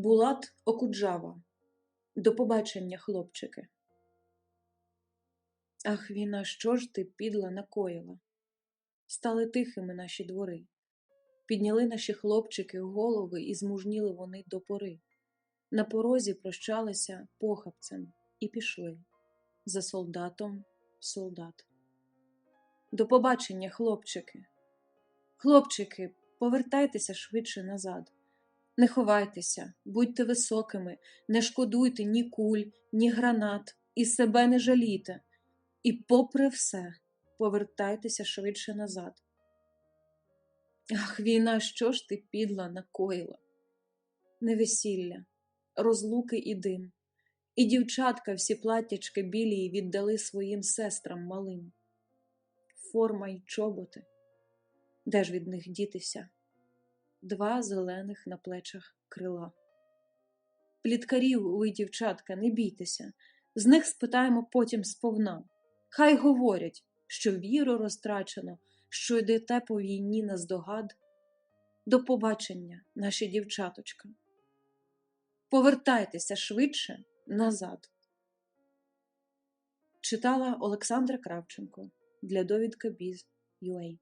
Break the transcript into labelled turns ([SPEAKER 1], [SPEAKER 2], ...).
[SPEAKER 1] Булат Окуджава. До побачення, хлопчики. Ах, війна, що ж ти, підла, накоїла? Стали тихими наші двори. Підняли наші хлопчики голови і змужніли вони до пори. На порозі прощалися похапцем і пішли. За солдатом солдат. До побачення, хлопчики. Хлопчики, повертайтеся швидше назад. Не ховайтеся, будьте високими, не шкодуйте ні куль, ні гранат, і себе не жалійте. І, попри все, повертайтеся швидше назад. Ах, війна, що ж ти підла накоїла? Невесілля, розлуки і дим, і дівчатка всі платтячки білі віддали своїм сестрам малим. Форма й чоботи, де ж від них дітися? Два зелених на плечах крила. Пліткарів, ви, дівчатка, не бійтеся, з них спитаємо потім сповна. Хай говорять, що віру розтрачено, що йдете по війні наздогад. До побачення, наші дівчаточка. Повертайтеся швидше назад. Читала Олександра Кравченко для довідка Біз.UA